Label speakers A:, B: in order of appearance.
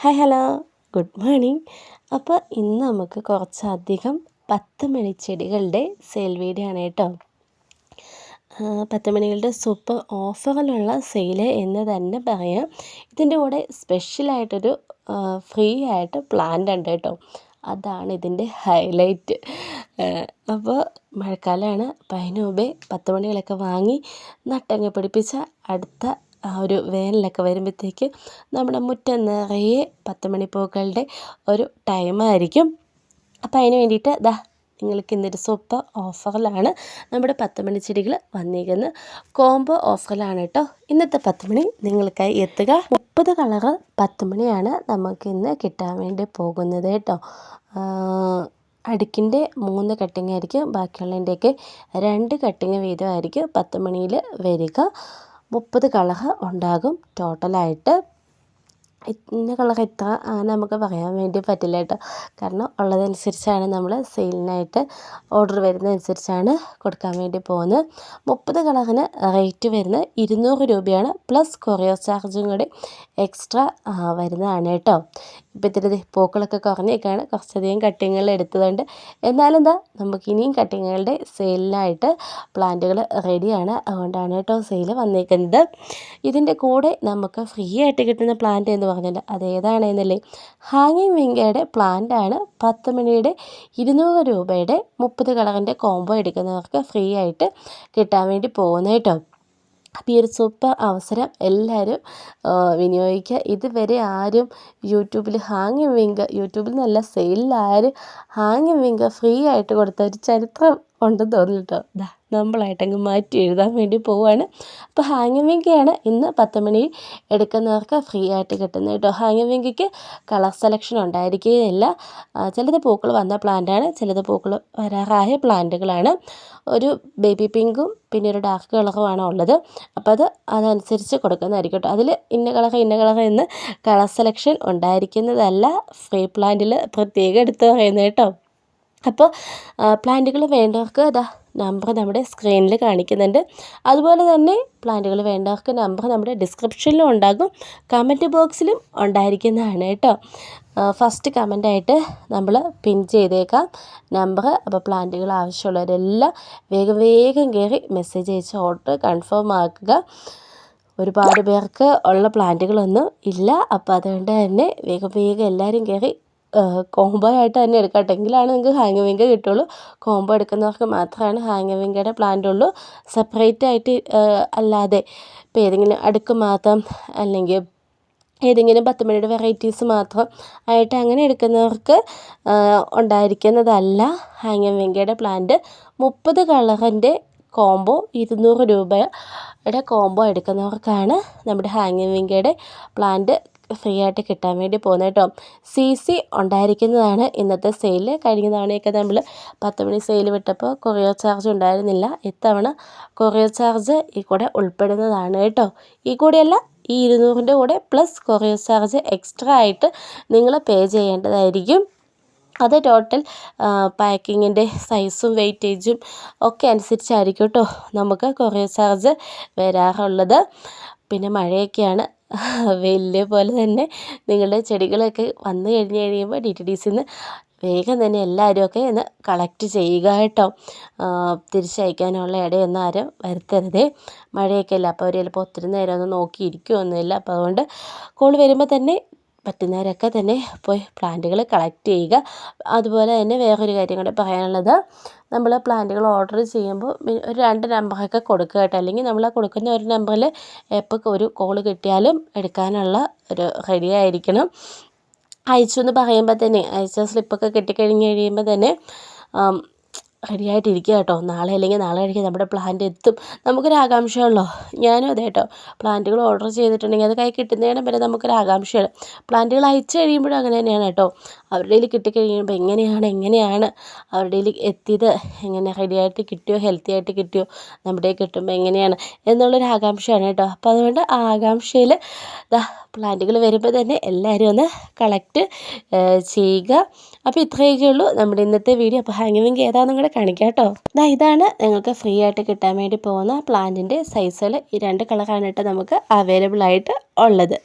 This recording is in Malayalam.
A: Hi hello. Good morning. അപ്പോൾ ഇന്ന് നമുക്ക് കുറച്ചധികം പത്ത് മണിച്ചെടികളുടെ സെയിൽ വീഡിയോ ആണ് കേട്ടോ. പത്ത് മണികളുടെ സൂപ്പർ ഓഫറിലുള്ള സെയിൽ എന്ന് തന്നെ പറയാം. ഇതിന്റെ കൂടെ സ്പെഷ്യലായിട്ടൊരു ഫ്രീ ആയിട്ട് പ്ലാന്റ് ഉണ്ട് കേട്ടോ. അതാണ് ഇതിന്റെ ഹൈലൈറ്റ് അപ്പോൾ മഴക്കാലമാണ് അപ്പം അതിന് പത്ത് മണികളൊക്കെ വാങ്ങി നട്ടങ്ങ് പിടിപ്പിച്ച അടുത്ത ആ ഒരു വേനലൊക്കെ വരുമ്പോഴത്തേക്ക് നമ്മുടെ മുറ്റം നിറയെ പത്ത് മണിപ്പൂക്കളുടെ ഒരു ടൈമായിരിക്കും അപ്പോൾ അതിന് വേണ്ടിയിട്ട് ദാ നിങ്ങൾക്ക് ഇന്നൊരു സൂപ്പർ ഓഫറിലാണ് നമ്മുടെ പത്ത് മണി ചെടികൾ വന്നിരിക്കുന്നത്. കോംബോ ഓഫറിലാണ് കേട്ടോ. ഇന്നത്തെ പത്ത് മണി നിങ്ങൾക്കായി എത്തുക. മുപ്പത് കളറ് പത്ത് മണിയാണ് നമുക്ക് ഇന്ന് കിട്ടാൻ വേണ്ടി പോകുന്നത് കേട്ടോ. അടുക്കിന്റെ മൂന്ന് കട്ടിങ് ആയിരിക്കും. ബാക്കിയുള്ളതിന്റെയൊക്കെ രണ്ട് കട്ടിങ് വീതമായിരിക്കും പത്ത് മണിയിൽ വരിക. മുപ്പത് കളഹ ഉണ്ടാകും. ടോട്ടലായിട്ട് ഇന്ന കളർ എത്ര അങ്ങനെ നമുക്ക് പറയാൻ വേണ്ടി പറ്റില്ല കേട്ടോ. കാരണം ഉള്ളതനുസരിച്ചാണ് നമ്മൾ സെയിലിനായിട്ട് ഓർഡർ വരുന്നതനുസരിച്ചാണ് കൊടുക്കാൻ വേണ്ടി പോകുന്നത്. മുപ്പത് കളറിന് റേറ്റ് വരുന്നത് ഇരുന്നൂറ് രൂപയാണ്. പ്ലസ് കൊറിയർ ചാർജും കൂടി എക്സ്ട്രാ വരുന്നതാണ് കേട്ടോ. ഇപ്പോൾ ഇത്തിരി പൂക്കളൊക്കെ കുറഞ്ഞേക്കാണ് കുറച്ചധികം കട്ടിങ്ങുകൾ എടുത്തതുകൊണ്ട്. എന്നാലും എന്താ നമുക്ക് ഇനിയും കട്ടിങ്ങുകളുടെ സെയിലിനായിട്ട് പ്ലാന്റുകൾ റെഡിയാണ് അതുകൊണ്ടാണ് കേട്ടോ സെയിൽ വന്നേക്കുന്നത്. ഇതിന്റെ കൂടെ നമുക്ക് ഫ്രീ ആയിട്ട് കിട്ടുന്ന പ്ലാന്റ് എന്ന് പറഞ്ഞാൽ അതേതാണെന്നല്ലേ ഹാങ്ങിങ് വിങ്കയുടെ പ്ലാന്റാണ് പത്ത് മണിയുടെ ഇരുന്നൂറ് രൂപയുടെ മുപ്പത് കളറിന്റെ കോംബോ എടുക്കുന്നവർക്ക് ഫ്രീ ആയിട്ട് കിട്ടാൻ വേണ്ടി പോകുന്നത് കേട്ടോ. അപ്പോൾ ഈ ഒരു സൂപ്പർ അവസരം എല്ലാവരും വിനിയോഗിക്കുക ഇതുവരെ ആരും യൂട്യൂബിൽ ഹാങ്ങിങ് വിങ്ക് യൂട്യൂബിൽ നിന്നല്ല സെയിലിൽ ആരും ഹാങ്ങിങ് വിങ്ക് ഫ്രീ ആയിട്ട് കൊടുത്ത ഒരു ചരിത്രം ഉണ്ടെന്ന് തോന്നുന്നു കേട്ടോ ദാ നമ്മളായിട്ടങ്ങ് മാറ്റി എഴുതാൻ വേണ്ടി പോവാണ്. അപ്പോൾ ഹാങ്ങിങ് വിങ്കയാണ് ഇന്ന് പത്ത് മണി എടുക്കുന്നവർക്ക് ഫ്രീ ആയിട്ട് കിട്ടുന്നത് കേട്ടോ ഹാങ്ങിങ് വിങ്കയ്ക്ക് കളർ സെലക്ഷൻ ഉണ്ടായിരിക്കുകയില്ല. ചിലത് പൂക്കൾ വന്ന പ്ലാന്റാണ് ചിലത് പൂക്കൾ വരാറായ പ്ലാന്റുകളാണ് ഒരു ബേബി പിങ്കും പിന്നെ ഒരു ഡാർക്ക് കളറുമാണ് ഉള്ളത്. അപ്പോൾ അത് അതനുസരിച്ച് കൊടുക്കുന്നതായിരിക്കും കേട്ടോ അതിൽ ഇന്ന കളർ ഇന്ന കളർ എന്ന് കളർ സെലക്ഷൻ ഉണ്ടായിരിക്കുന്നതല്ല ഫ്രീ പ്ലാന്റിൽ പ്രത്യേകം എടുത്ത് പറയുന്നത് കേട്ടോ അപ്പോൾ പ്ലാന്റുകൾ വേണ്ടവർക്ക് അതാ നമ്പർ നമ്മുടെ സ്ക്രീനിൽ കാണിക്കുന്നുണ്ട്. അതുപോലെ തന്നെ പ്ലാന്റുകൾ വേണ്ടവർക്ക് നമ്പർ നമ്മുടെ ഡിസ്ക്രിപ്ഷനിലും ഉണ്ടാകും. കമന്റ് ബോക്സിലും ഉണ്ടായിരിക്കുന്നതാണ് കേട്ടോ. ഫസ്റ്റ് കമന്റായിട്ട് നമ്മൾ പിൻ ചെയ്തേക്കാം. നമ്പർ അപ്പോൾ പ്ലാന്റുകൾ ആവശ്യമുള്ളവരെല്ലാം വേഗം വേഗം കയറി മെസ്സേജ് അയച്ച് ഓർഡർ കൺഫേം ആക്കുക. ഒരുപാട് പേർക്ക് ഉള്ള പ്ലാന്റുകളൊന്നും ഇല്ല. അപ്പോൾ അതുകൊണ്ട് തന്നെ വേഗം വേഗം എല്ലാവരും കയറി കോംബോ ആയിട്ട് തന്നെ എടുക്കാം എങ്കിലാണ് നിങ്ങൾക്ക് ഹാങ് വിങ്ക കിട്ടുള്ളൂ. കോംബോ എടുക്കുന്നവർക്ക് മാത്രമാണ് ഹാങ് വിങ്കയുടെ പ്ലാന്റ് ഉള്ളൂ. സെപ്പറേറ്റ് ആയിട്ട് അല്ലാതെ ഇപ്പോൾ ഏതെങ്കിലും അടുക്ക് മാത്രം അല്ലെങ്കിൽ ഏതെങ്കിലും പത്ത് മണിയുടെ വെറൈറ്റീസ് മാത്രം ആയിട്ട് അങ്ങനെ എടുക്കുന്നവർക്ക് ഉണ്ടായിരിക്കുന്നതല്ല ഹാങ് വിങ്കയുടെ പ്ലാന്റ് മുപ്പത് കളറിന്റെ കോംബോ ഇരുന്നൂറ് രൂപയുടെ കോംബോ എടുക്കുന്നവർക്കാണ് നമ്മുടെ ഹാങ്ങിങ് വിങ്കയുടെ പ്ലാന്റ് ഫ്രീ ആയിട്ട് കിട്ടാൻ വേണ്ടി പോകുന്നത് കേട്ടോ. സി സി ഉണ്ടായിരിക്കുന്നതാണ് ഇന്നത്തെ സെയിൽ കഴിഞ്ഞ തവണയൊക്കെ നമ്മൾ പത്ത് മണി സെയിൽ വിട്ടപ്പോൾ കൊറിയർ ചാർജ് ഉണ്ടായിരുന്നില്ല. ഇത്തവണ കൊറിയർ ചാർജ് ഈ കൂടെ ഉൾപ്പെടുന്നതാണ് കേട്ടോ. ഈ കൂടെയല്ല ഈ ഇരുന്നൂറിന്റെ കൂടെ പ്ലസ് കൊറിയർ ചാർജ് എക്സ്ട്രാ ആയിട്ട് നിങ്ങൾ പേ ചെയ്യേണ്ടതായിരിക്കും. അത് ടോട്ടൽ പാക്കിങ്ങിന്റെ സൈസും വെയിറ്റേജും ഒക്കെ അനുസരിച്ചായിരിക്കും കേട്ടോ നമുക്ക് കൊറിയർ ചാർജ് വരാറുള്ളത്. പിന്നെ മഴയൊക്കെയാണ്. വലിയ പോലെ തന്നെ നിങ്ങളുടെ ചെടികളൊക്കെ വന്നു കഴിഞ്ഞ് കഴിയുമ്പോൾ ഡി ടി ഡി സിന്ന് വേഗം തന്നെ എല്ലാവരും ഒക്കെ ഒന്ന് കളക്ട് ചെയ്യുക കേട്ടോ. തിരിച്ചയക്കാനുള്ള ഇടയൊന്നും ആരും വരുത്തരുതേ. മഴയൊക്കെ അല്ല? അപ്പോൾ അവർ ചിലപ്പോൾ ഒത്തിരി നേരം ഒന്നും നോക്കിയിരിക്കുകയൊന്നുമില്ല അപ്പോൾ അതുകൊണ്ട് കോൾ വരുമ്പോൾ തന്നെ പറ്റുന്നവരൊക്കെ തന്നെ പോയി പ്ലാന്റുകൾ കളക്ട് ചെയ്യുക. അതുപോലെ തന്നെ വേറൊരു കാര്യം കൂടെ പറയാനുള്ളത്. നമ്മൾ പ്ലാന്റുകൾ ഓർഡർ ചെയ്യുമ്പോൾ ഒരു രണ്ട് നമ്പറൊക്കെ കൊടുക്കുക കേട്ടോ. അല്ലെങ്കിൽ നമ്മൾ കൊടുക്കുന്ന ഒരു നമ്പറിൽ എപ്പോൾ ഒരു കോൾ കിട്ടിയാലും എടുക്കാനുള്ള ഒരു റെഡി ആയിരിക്കണം. അയച്ചു എന്ന് പറയുമ്പോൾ തന്നെ അയച്ച സ്ലിപ്പൊക്കെ കിട്ടിക്കഴിഞ്ഞ് കഴിയുമ്പോൾ തന്നെ റെഡി ആയിട്ടിരിക്കുക കേട്ടോ നാളെ അല്ലെങ്കിൽ നാളെ കഴിഞ്ഞ് നമ്മുടെ പ്ലാന്റ് എത്തും. നമുക്കൊരു ആകാംക്ഷയുള്ളോ? ഞാനും അതെ കേട്ടോ പ്ലാന്റുകൾ ഓർഡർ ചെയ്തിട്ടുണ്ടെങ്കിൽ അത് കൈ കിട്ടുന്നതിനും വരെ നമുക്കൊരു ആകാംക്ഷയാണ്. പ്ലാന്റുകൾ അയച്ചു കഴിയുമ്പോഴും അങ്ങനെ തന്നെയാണ് കേട്ടോ. അവരുടെ കയ്യിൽ കിട്ടിക്കഴിയുമ്പോൾ എങ്ങനെയാണ് എങ്ങനെയാണ് അവരുടെ കയ്യിൽ എത്തിയത്? എങ്ങനെ റെഡിയായിട്ട് കിട്ടിയോ ഹെൽത്തി ആയിട്ട് കിട്ടിയോ നമ്മുടെ കിട്ടുമ്പോൾ എങ്ങനെയാണ് എന്നുള്ളൊരു ആകാംക്ഷയാണ് കേട്ടോ. അപ്പോൾ അതുകൊണ്ട് ആ ആകാംക്ഷയിൽ ദാ പ്ലാന്റുകൾ വരുമ്പോൾ തന്നെ എല്ലാവരും ഒന്ന് കളക്ട് ചെയ്യുക. അപ്പോൾ ഇത്രയൊക്കെ ഉള്ളൂ നമ്മുടെ ഇന്നത്തെ വീഡിയോ. അപ്പോൾ ഹാങ്ങിങ് ഏതാണെന്നും കൂടെ കാണിക്കാം കേട്ടോ. ഇതാ ഇതാണ് നിങ്ങൾക്ക് ഫ്രീ ആയിട്ട് കിട്ടാൻ വേണ്ടി പോകുന്ന പ്ലാന്റിന്റെ സൈസുകൾ. ഈ രണ്ട് കളറാണ് കേട്ടോ നമുക്ക് അവൈലബിൾ ആയിട്ട് ഉള്ളത്.